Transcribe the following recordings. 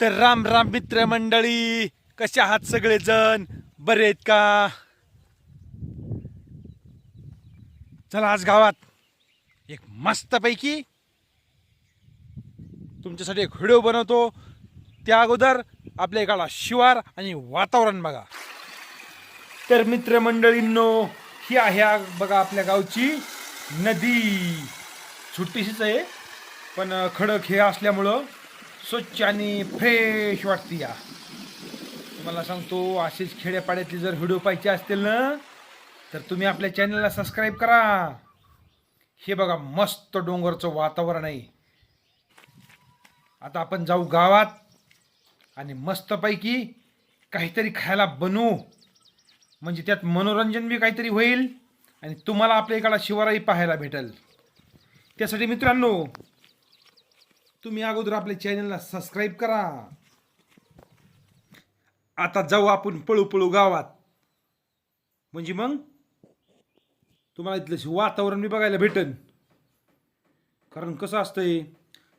तर राम राम मित्र मंडळी कसे आहात सगळेजण? बरे आहेत का? चला आज गावात एक मस्तपैकी तुमच्यासाठी एक व्हिडिओ बनवतो. त्या अगोदर आपल्या इकडला शिवार आणि वातावरण बघा. तर मित्रमंडळींनो ही आहे बघा आपल्या गावची नदी. छोटीशीच आहे पण खडक हे असल्यामुळं स्वच्छ आणि फ्रेश वाटते या. तुम्हाला सांगतो असेच खेड्यापाड्यातले जर व्हिडिओ पाहिजे असतील ना तर तुम्ही आपल्या चॅनलला सबस्क्राईब करा. हे बघा मस्त डोंगरचं वातावरण आहे. आता आपण जाऊ गावात आणि मस्तपैकी काहीतरी खायला बनवू. म्हणजे त्यात मनोरंजन बी काहीतरी होईल आणि तुम्हाला आपल्या इकडला शिवाराही पाहायला भेटेल. त्यासाठी मित्रांनो तुम्ही अगोदर आपल्या चॅनलला सबस्क्राईब करा. आता जाऊ आपण पळू पळू गावात. म्हणजे मग? तुम्हाला इथलं वातावरण बी बघायला भेटन. कारण कसं असतंय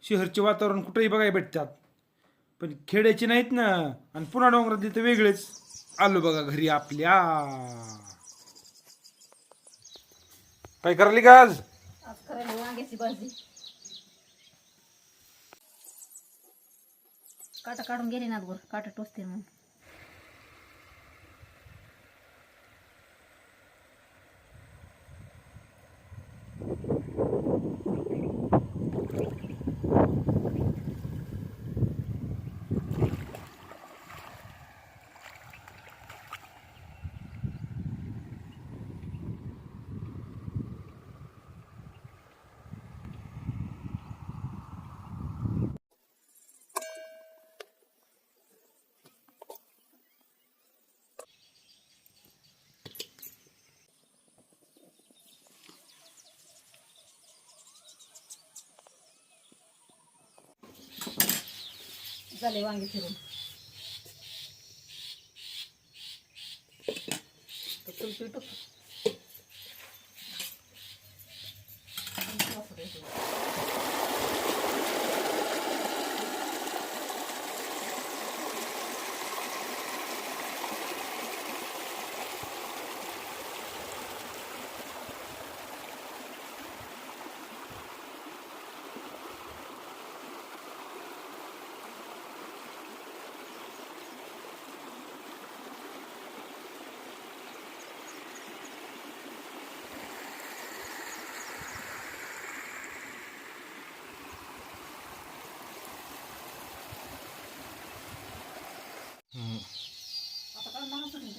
शहरचे वातावरण कुठंही बघायला भेटतात. पण खेड्याचे नाहीत ना. आणि पुन्हा डोंगरात तर वेगळेच. आलो बघा घरी आपल्या. काय करली का आज? आज करायला वांग्याची भाजी. काटा काढून गेले ना वर काटा टोचते म्हणून. झाले वांगे फिरून तर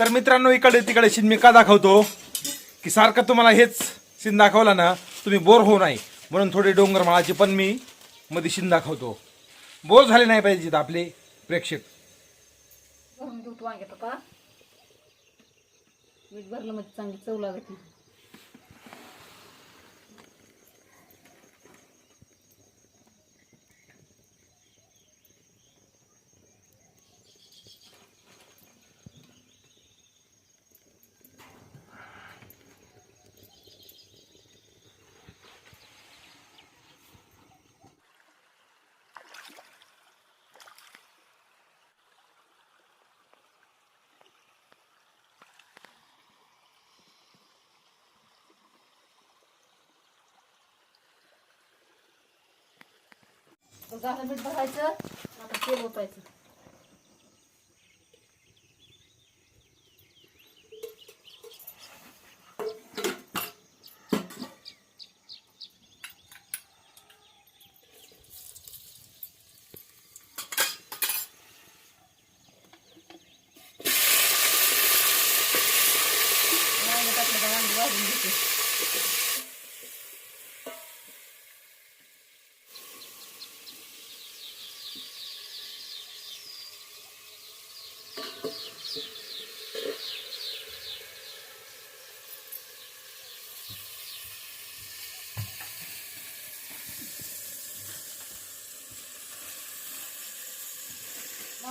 तर मित्रांनो इकडे तिकडे सीन मी का दाखवतो? की सारखं तुम्हाला हेच सीन दाखवला ना तुम्ही बोर होऊ नाही म्हणून थोडे डोंगरमाळाचे पण मी मध्ये सीन दाखवतो. बोर झाले नाही पाहिजेत आपले प्रेक्षक. भरून मीठ भरलं म्हणजे चांगली चव लागते झालं मीठ भरायचं आता तेल ओतायचं.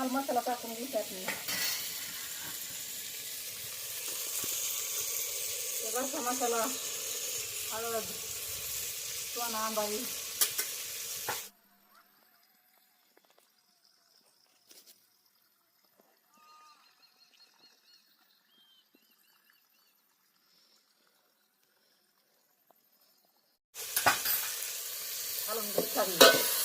masalah kalau aku ngelihat nih. Ya, Jelas sama salah kalau lagi Tuan nambah Kalau ngelihat nih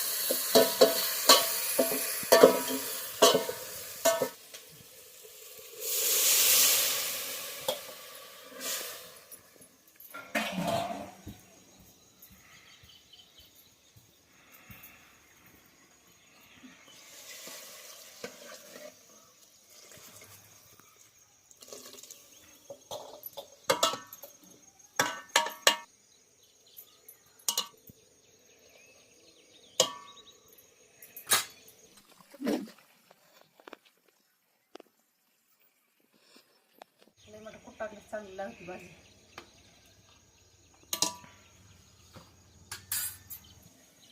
लय मोठं कुठ टाकलं की चांगली लागते भाजी.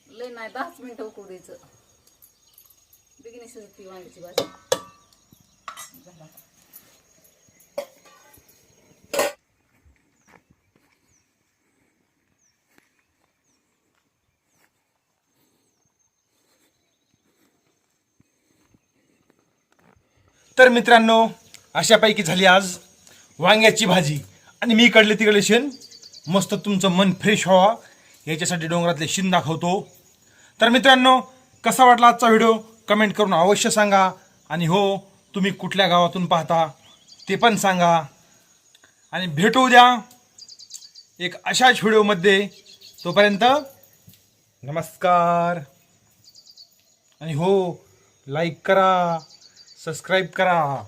लय नाही दहाच मिनिटं उकळू द्यायचं. बिगिनी शिजती वांग्याची भाजी. झाला. तर मित्रांनो अशापैकी झाली आज वांग्याची भाजी. आणि मी इकडले तिकडले शेण. मस्त तुमचं मन फ्रेश व्हावा. याच्यासाठी डोंगरातले शिन दाखवतो. तर मित्रांनो कसा वाटला आजचा व्हिडिओ? कमेंट करून अवश्य सांगा. आणि हो तुम्ही कुठल्या गावातून पाहता ते पण सांगा. आणि भेटू द्या एक अशाच व्हिडिओमध्ये. तोपर्यंत नमस्कार. आणि हो लाईक करा सबस्क्राईब करा.